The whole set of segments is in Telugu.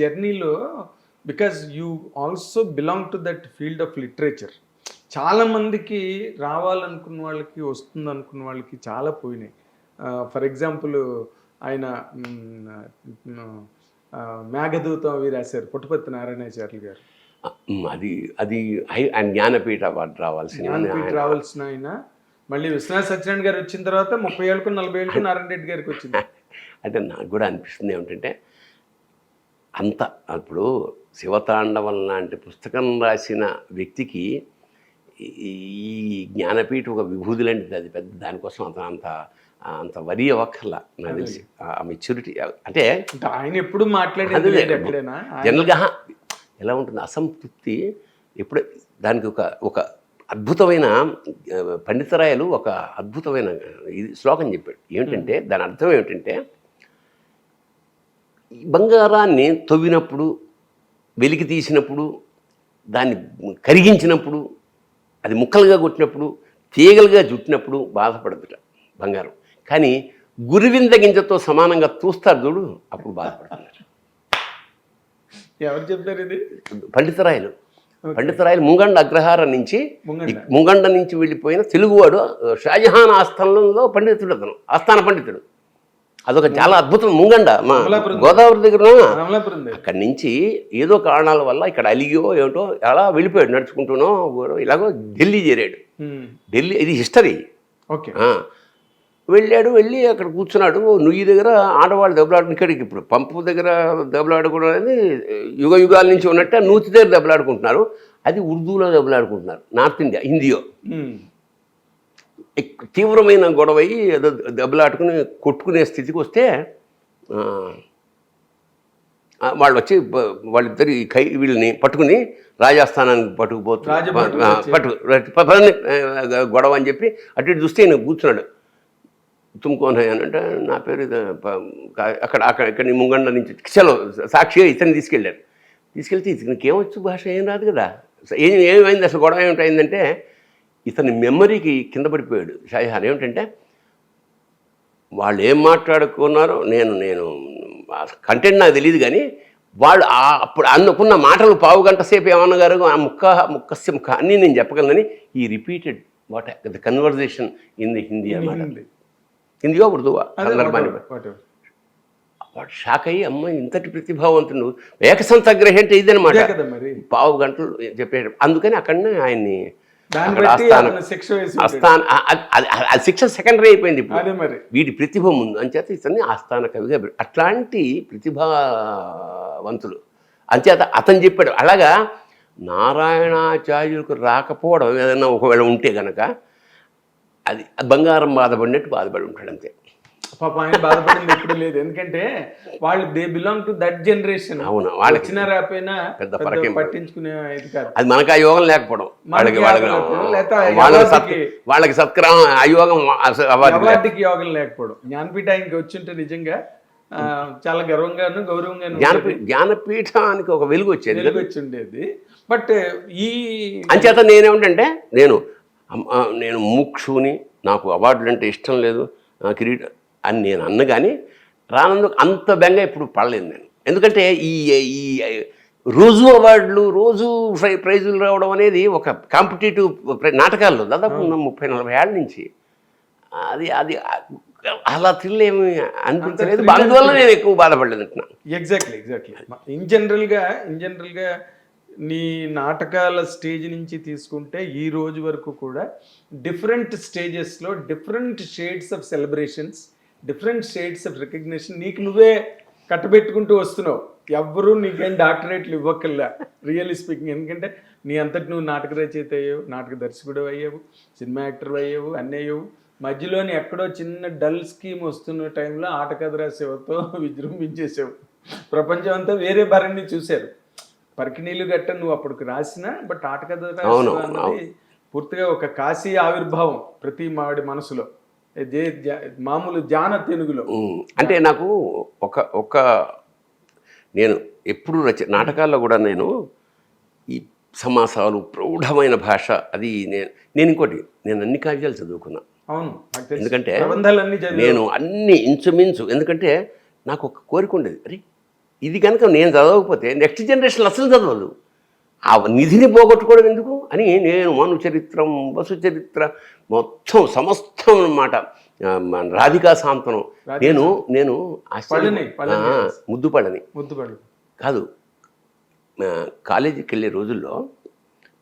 జర్నీలో because you also belong to that field of literature చాలా మందికి రావాలనుకున్న వాళ్ళకి వస్తుంది అనుకున్న వాళ్ళకి చాలా పోయినాయి. ఫర్ ఎగ్జాంపుల్ ఆయన మేఘదూతం అవి రాశారు పుట్టపర్తి నారాయణాచార్యులు గారు అది అది ఆయన జ్ఞానపీఠ అవార్డు రావాల్సిన జ్ఞానపీఠ రావాల్సిన ఆయన. మళ్ళీ విశ్వనాథ్ సత్యనారాయణ గారు వచ్చిన తర్వాత ముప్పై ఏళ్ళకు నలభై ఏళ్ళకు నారాయణ రెడ్డి గారికి వచ్చింది. అంటే నాకు కూడా అనిపిస్తుంది ఏమిటంటే అంత ఇప్పుడు శివతాండవం లాంటి పుస్తకం రాసిన వ్యక్తికి ఈ- జ్ఞానపీఠ ఒక విభూతి లాంటిది. అది పెద్ద దానికోసం అంత అంత అంత వరి అవ్వక్కర్లా నాకు తెలిసి. ఆ మెచ్యూరిటీ. అంటే ఆయన ఎప్పుడు మాట్లాడేది జనరల్గా ఎలా ఉంటుంది? అసంతృప్తి ఎప్పుడు దానికి ఒక ఒక అద్భుతమైన పండితరాయలు ఒక అద్భుతమైన ఇది శ్లోకం చెప్పాడు. ఏమిటంటే దాని అర్థం ఏమిటంటే బంగారాన్ని తవ్వినప్పుడు వెలికి తీసినప్పుడు దాన్ని కరిగించినప్పుడు అది ముక్కలుగా కొట్టినప్పుడు తీగలుగా చుట్టినప్పుడు బాధపడదుట బంగారం. కానీ గురువింద గింజతో సమానంగా చూస్తారు చూడు అప్పుడు బాధపడుతున్నారు. ఎవరు చెప్పారు ఇది? పండితరాయలు. పండితరాయలు ముంగండ అగ్రహారం నుంచి ముంగండ. నుంచి వెళ్ళిపోయిన తెలుగువాడు షాజహాన్ ఆస్థానంలో పండితుడు అతను ఆస్థాన పండితుడు. అదొక చాలా అద్భుతం. ముంగండ మా. గోదావరి దగ్గర అక్కడి నుంచి ఏదో కారణాల వల్ల ఇక్కడ అలిగో ఏమిటో అలా వెళ్ళిపోయాడు నడుచుకుంటూనో ఇలాగో ఢిల్లీ చేరాడు. ఢిల్లీ ఇది హిస్టరీ. ఓకే. వెళ్ళాడు వెళ్ళి అక్కడ కూర్చున్నాడు. నుయ్యి దగ్గర ఆడవాళ్ళు దెబ్బలాడు ఇక్కడికి ఇప్పుడు పంపు దగ్గర దెబ్బలాడుకోవడం అనేది యుగ యుగాల నుంచి ఉన్నట్టే నూతి దగ్గర దెబ్బలాడుకుంటున్నారు. అది ఉర్దూలో దెబ్బలాడుకుంటున్నారు. North India హిందీయో. తీవ్రమైన గొడవ అయ్యి ఏదో దెబ్బలాడుకుని కొట్టుకునే స్థితికి వస్తే వాళ్ళు వచ్చి వాళ్ళిద్దరి కై వీళ్ళని పట్టుకుని రాజస్థానానికి వచ్చి. పట్టు గొడవ అని చెప్పి అటు ఇటు చూస్తే ఈయన కూర్చున్నాడు తుమ్కోన్ అంటే నా పేరు అక్కడ అక్కడ ఇక్కడ నీ ముంగండ నుంచి చలో సాక్షిగా ఇతన్ని తీసుకెళ్ళారు తీసుకెళ్తే ఇతనికి ఏమొచ్చు భాష ఏం రాదు కదా ఏం ఏమైంది అసలు గొడవ ఏమిటైందంటే ఇతని మెమరీకి కింద పడిపోయాడు. షాజహాన్ ఏమిటంటే వాళ్ళు ఏం మాట్లాడుకున్నారో నేను నేను కంటెంట్ నాకు తెలియదు కానీ వాళ్ళు అప్పుడు అనుకున్న మాటలు పావు గంట సేపు ఏమన్నగారు ఆ ముక్క ముక్క ముక్క అన్నీ నేను చెప్పగలనని ఈ repeated what the conversation in the Hindi అన్నమాట హిందీ. హిందీయో ఉర్దూవా సందర్భాన్ని. వాడు షాక్ అయ్యి అమ్మ ఇంతటి ప్రతిభావంతుడు ఏకసంతగ్రహి అంటే ఇదనమాట పావు గంటలు చెప్పాడు అందుకని అక్కడనే ఆయన్ని శిక్ష. ఆస్థాన ఆ శిక్ష సెకండరీ అయిపోయింది ఇప్పుడు. అదే మరి. వీడి ప్రతిభ ముందు అంచేత ఇతన్ని ఆస్థాన కవిగా అట్లాంటి ప్రతిభావంతులు. అంచేత అతను చెప్పాడు. అలాగా నారాయణాచార్యులకు రాకపోవడం ఏదైనా ఒకవేళ ఉంటే గనక అది బంగారం బాధపడినట్టు బాధపడి ఉంటాడు అంతే. పాప ఆయన బాధపడింది ఎప్పుడు లేదు. ఎందుకంటే వాళ్ళు they belong to that generation అవును వాళ్ళకి వచ్చినా రాపోయినా పెద్ద పట్టించుకునే ఇది కాదు. అది మనకు ఆ యోగం లేకపోవడం. వాళ్ళకి వాళ్ళకి వాళ్ళకి సత్క్రమం ఆ యోగం. అవార్డుకి యోగం లేకపోవడం. జ్ఞానపీఠ ఆయనకి వచ్చింటే నిజంగా చాలా గర్వంగాను గౌరవంగాను జ్ఞానపీ జ్ఞానపీఠానికి ఒక వెలుగు వచ్చేది. వెలుగు వచ్చి ఉండేది బట్ ఈ అంచేత నేనేమిటంటే నేను నేను ముక్షుని నాకు అవార్డులు అంటే ఇష్టం లేదు. కిరీట అని నేను అన్న కానీ రానందుకు అంత బెంగ ఇప్పుడు పడలేదు నేను. ఎందుకంటే ఈ ఈ రోజు అవార్డులు రోజు ప్రై ప్రైజులు రావడం అనేది ఒక కాంపిటేటివ్ నాటకాల్లో దాదాపు ముప్పై నలభై ఏళ్ళ నుంచి. అది అది అలా థ్రిల్ ఏమి అనిపించలేదు అందువల్ల నేను ఎక్కువ బాధపడలేదు అంటున్నాను ఎగ్జాక్ట్లీ ఎగ్జాక్ట్లీ ఇన్ జనరల్గా ఇన్ జనరల్గా నీ నాటకాల స్టేజ్ నుంచి తీసుకుంటే ఈ రోజు వరకు కూడా డిఫరెంట్ స్టేజెస్లో different shades of celebrations different shades of recognition. నీకు నువ్వే కట్టబెట్టుకుంటూ వస్తున్నావు. ఎవ్వరూ నీకేం డాక్టరేట్లు ఇవ్వకల్లా రియల్లీ స్పీకింగ్. ఎందుకంటే నీ అంతటి నువ్వు నాటక రచయిత అయ్యావు నాటక దర్శకుడు అయ్యావు సినిమా యాక్టర్ అయ్యావు అన్నీ అయ్యావు. మధ్యలోని ఎక్కడో చిన్న డల్ స్కీమ్ వస్తున్న టైంలో ఆటకథ రాసేవతో విజృంభించేసావు ప్రపంచం అంతా వేరే భరణి చూశారు. పరికినీళ్ళు గట్ట నువ్వు అప్పటికి రాసిన బట్ ఆటకథ అన్నది పూర్తిగా ఒక కాశీ ఆవిర్భావం ప్రతి మావిడి మనసులో. మామూలు జాన తెనుగులో ఉమ్, అంటే నాకు ఒక ఒక నేను ఎప్పుడు రచ నాటకాల్లో కూడా నేను ఈ సమాసాలు ప్రౌఢమైన భాష అది నేను నేను ఇంకోటి నేను అన్ని కావ్యాలు చదువుకున్నా అవును. ఎందుకంటే. నేను అన్ని ఇంచుమించు ఎందుకంటే నాకు ఒక కోరిక ఉండేది అరే ఇది కనుక నేను చదవకపోతే నెక్స్ట్ జనరేషన్ అసలు చదవదు ఆ నిధిని పోగొట్టుకోవడం ఎందుకు? అని నేను మను చరిత్రం వసు చరిత్ర మొత్తం సమస్తం మన రాధికా సాంతనం. నేను నేను ఆశ్చర్య- పళని, పళని. ఆ, ముద్దు పడని ముద్దుపడు కాదు కాలేజీకి వెళ్ళే రోజుల్లో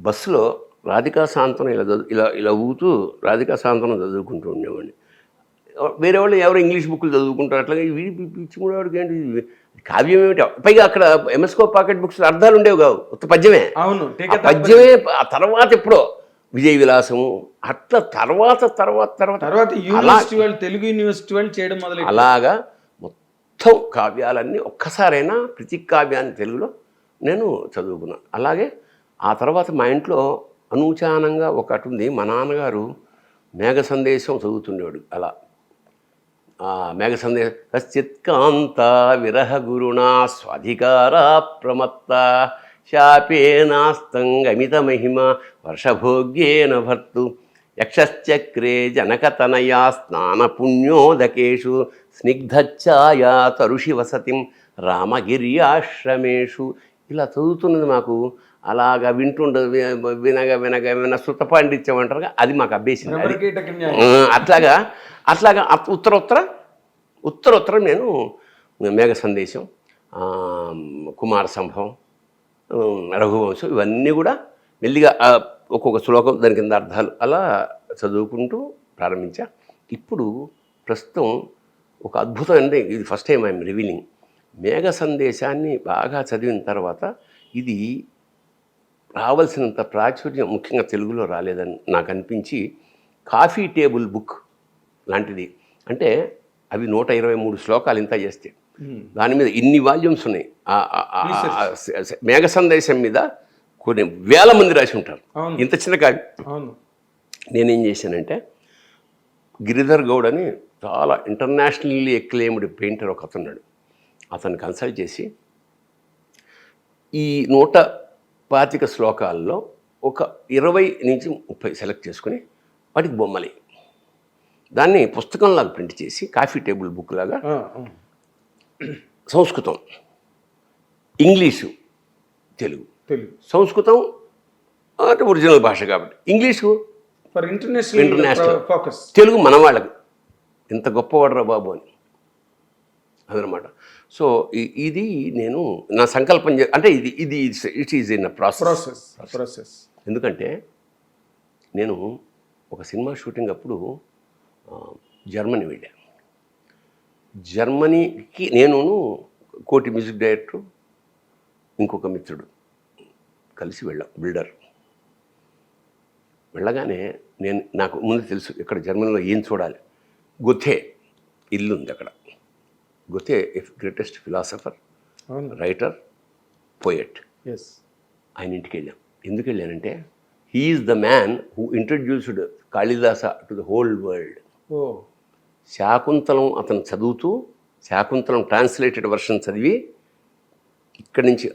బస్సులో రాధికా సాంతనం ఇలా చదువు ఇలా ఇలా ఊగుతూ రాధికా సాంతనం చదువుకుంటూ ఉండేవాడిని. వేరే వాళ్ళు ఎవరో ఇంగ్లీష్ బుక్లు చదువుకుంటారు అట్లాగే పిచ్చి వాడికి ఏంటి? కావ్యం ఏమిటి? పైగా అక్కడ ఎంఎస్కో పాకెట్ బుక్స్ అర్థాలు ఉండేవి కావు. ఉత్త పద్యమే. అవును పద్యమే ఆ తర్వాత ఎప్పుడో? విజయ విలాసము అట్లా తర్వాత తర్వాత తర్వాత. తర్వాత యూనివర్సిటీ వాళ్ళు తెలుగు యూనివర్సిటీ వాళ్ళు చేయడం మొదలు అలాగా మొత్తం కావ్యాలన్నీ ఒక్కసారైనా ప్రతి కావ్యాన్ని తెలుగులో నేను చదువుకున్నాను అలాగే ఆ తర్వాత మా ఇంట్లో అనూచానంగా ఒకటి ఉంది. మా నాన్నగారు మేఘ సందేశం చదువుతుండేవాడు అలా. మేఘ సందేశం కశ్చిత్ కాంత విరహ గురుణా స్వాధికారా ప్రమత్త శాపేనాస్తంగమిత మహిమ వర్షభోగ్యేన భర్తు. యక్షశ్చక్రే జనకతనయా స్నానపుణ్యోదకేషు స్నిగ్ధఛాయా తరుషి వసతిం రామగిర్యాశ్రమేషు. ఇలా చదువుతున్నది మాకు అలాగా వింటుండ వినగ వినగ విన శృత పాండిత్యం అంటారుగా అది మాకు అభ్యసింది ఆ, అట్లాగా అట్లాగా అట్- ఉత్తర ఉత్తర ఉత్తర ఉత్తరం నేను మేఘ సందేశం కుమార సంభవం రఘువంశం ఇవన్నీ కూడా మెల్లిగా ఒక్కొక్క శ్లోకం దాని కింద అర్థాలు అలా చదువుకుంటూ ప్రారంభించా. ఇప్పుడు ప్రస్తుతం ఒక అద్భుతం అంటే ఇది ఫస్ట్ టైం ఐఎమ్ రివీలింగ్. మేఘ సందేశాన్ని బాగా చదివిన తర్వాత ఇది రావాల్సినంత ప్రాచుర్యం ముఖ్యంగా తెలుగులో రాలేదని నాకు అనిపించి కాఫీ టేబుల్ బుక్ లాంటిది. అంటే అవి నూట ఇరవై మూడు శ్లోకాలు ఇంత చేస్తే. దాని మీద ఇన్ని వాల్యూమ్స్ ఉన్నాయి. మేఘ సందేశం మీద కొన్ని వేల మంది రాసి ఉంటారు. ఇంత చిన్న కావ్యం నేనేం చేశానంటే గిరిధర్ గౌడ్ అని చాలా ఇంటర్నేషనల్లీ ఎక్లెయిమ్డ్ పెయింటర్ ఒక అతన్నాడు అతన్ని కన్సల్ట్ చేసి ఈ నూట పాతిక శ్లోకాల్లో ఒక ఇరవై నుంచి ముప్పై సెలెక్ట్ చేసుకుని వాటికి బొమ్మలి. దాన్ని పుస్తకంలాగా ప్రింట్ చేసి కాఫీ టేబుల్ బుక్ లాగా. సంస్కృతం ఇంగ్లీషు తెలుగు. తెలుగు. సంస్కృతం అంటే ఒరిజినల్ భాష కాబట్టి. English? For international International. Focus. Telugu మన వాళ్ళకి. ఇంత గొప్పవాడరా బాబు అని. అదనమాట. సో ఇది నేను నా సంకల్పం అంటే ఇది ఇది it is in process. Process ఎందుకంటే నేను ఒక సినిమా షూటింగ్ అప్పుడు జర్మనీ వెళ్ళాను జర్మనీకి నేను కోటి మ్యూజిక్ డైరెక్టర్ ఇంకొక మిత్రుడు కలిసి వెళ్ళాం బిల్డర్. వెళ్ళగానే నేను నాకు ముందు తెలుసు ఇక్కడ జర్మనీలో ఏం చూడాలి. గొథే ఇల్లు ఉంది అక్కడ. Goethe greatest philosopher writer poet yes ఆయన ఇంటికి వెళ్ళాం ఎందుకు వెళ్ళానంటే he is the man who introduced Kalidasa to the whole world Shakuntalam అతను చదువుతూ శాకుంతలం ట్రాన్స్లేటెడ్ వర్షన్ చదివి ఇక్కడి నుంచి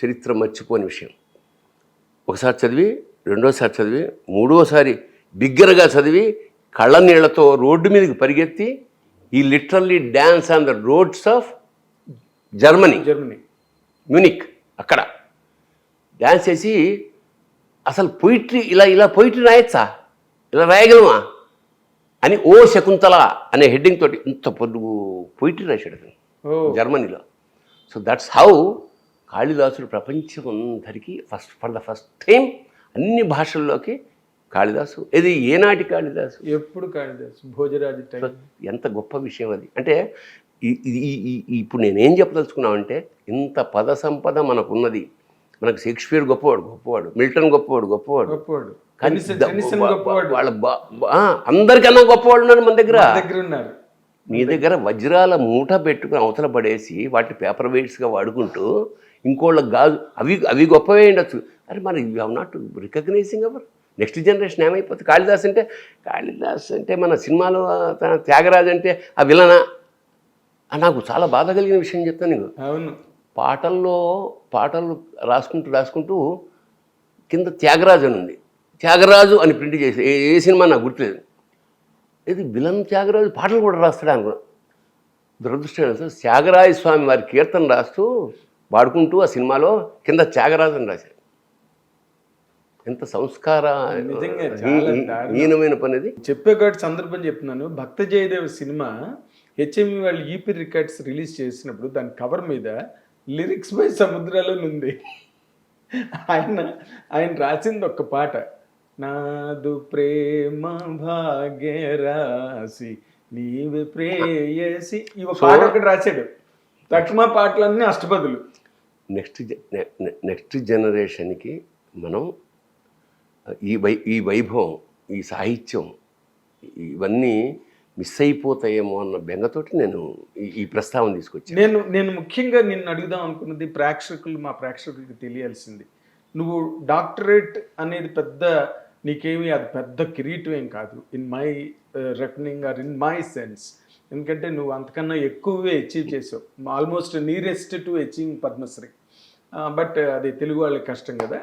చరిత్ర మర్చిపోని విషయం. ఒకసారి చదివి రెండోసారి చదివి మూడోసారి బిగ్గరగా చదివి కళ్ళ నీళ్ళతో రోడ్డు మీదకి పరిగెత్తి ఈ literally dance on the roads of Germany Germany Munich అక్కడ. డ్యాన్స్ చేసి అసలు పొయిట్రీ ఇలా ఇలా పొయిట్రీ రాయొచ్చా? ఇలా రాయగలమా? అని ఓ శకుంతల అనే హెడ్డింగ్ తోటి ఇంత పొడుగు పొయిట్రీ రాశాడు జర్మనీలో సో దట్స్ హౌ కాళిదాసుడు ప్రపంచం అందరికీ first for the first time అన్ని భాషల్లోకి కాళిదాసు? ఇది ఏనాటి కాళిదాసు? ఎప్పుడు కాళిదాసు? భోజరాజు ఎంత గొప్ప విషయం అది. అంటే ఇప్పుడు నేనేం చెప్పదలుచుకున్నామంటే ఇంత పద సంపద మనకున్నది. మనకు షేక్స్పియర్ గొప్పవాడు గొప్పవాడు. మిల్టన్ గొప్పవాడు గొప్పవాడు. గొప్పవాడు. గొప్పవాడు. వాళ్ళ అందరికన్నా గొప్పవాళ్ళు ఉన్నారు మన దగ్గర. దగ్గర ఉన్నారు నీ దగ్గర వజ్రాల మూట పెట్టుకుని అవతల పడేసి వాటి పేపర్ వెయిట్స్గా వాడుకుంటూ ఇంకోళ్ళ గాజు అవి అవి గొప్పవే ఉండొచ్చు. అరే మరి you have not recognizing our next generation ఏమైపోతుంది? కాళిదాస్ అంటే కాళిదాస్ అంటే మన సినిమాలో తన త్యాగరాజ్ అంటే ఆ విలనా? నాకు చాలా బాధ కలిగిన విషయం చెప్తాను నీకు. అవును. పాటల్లో పాటలు రాసుకుంటూ రాసుకుంటూ కింద త్యాగరాజు అని ఉంది. త్యాగరాజు అని ప్రింట్ చేసి ఏ సినిమా నాకు గుర్తులేదు. ఇది విలన్ త్యాగరాజు పాటలు కూడా రాస్తాడు అనుకున్నా. దురదృష్టం త్యాగరాజ స్వామి వారి కీర్తన రాస్తూ పాడుకుంటూ ఆ సినిమాలో కింద త్యాగరాజన్ రాశారు ఎంత సంస్కార. హీనమైన పని అది చెప్పే కాటి సందర్భం చెప్తున్నాను. భక్త జయదేవ్ సినిమా హెచ్ఎంఈ వాళ్ళు ఈపీ రికార్డ్స్ రిలీజ్ చేసినప్పుడు దాని కవర్ మీద లిరిక్స్ బై సముద్రాలో ఉంది. ఆయన ఆయన రాసింది ఒక్క పాట. నాదు ప్రేమ భాగ్యరాశి నీవే ప్రేయసి. ఈ ఒక పాట ఒకటి రాశాడు. తక్షమ పాటలన్నీ అష్టపదులు. నెక్స్ట్ నెక్స్ట్ జనరేషన్కి మనం ఈ వై ఈ వైభవం ఈ సాహిత్యం ఇవన్నీ మిస్ అయిపోతాయేమో అన్న బెంగతోటి నేను ఈ- ఈ ప్రస్తావన తీసుకొచ్చాను. నేను నేను ముఖ్యంగా నిన్ను అడుగుదాం అనుకున్నది ప్రేక్షకులు మా ప్రేక్షకులకి తెలియాల్సింది. నువ్వు డాక్టరేట్ అనేది పెద్ద నీకేమి అది పెద్ద కిరీటం ఏం కాదు. In my reckoning or in my sense ఎందుకంటే నువ్వు అంతకన్నా ఎక్కువే అచీవ్ చేసావు. Almost nearest to achieving Padmashri but అది తెలుగు వాళ్ళకి కష్టం కదా.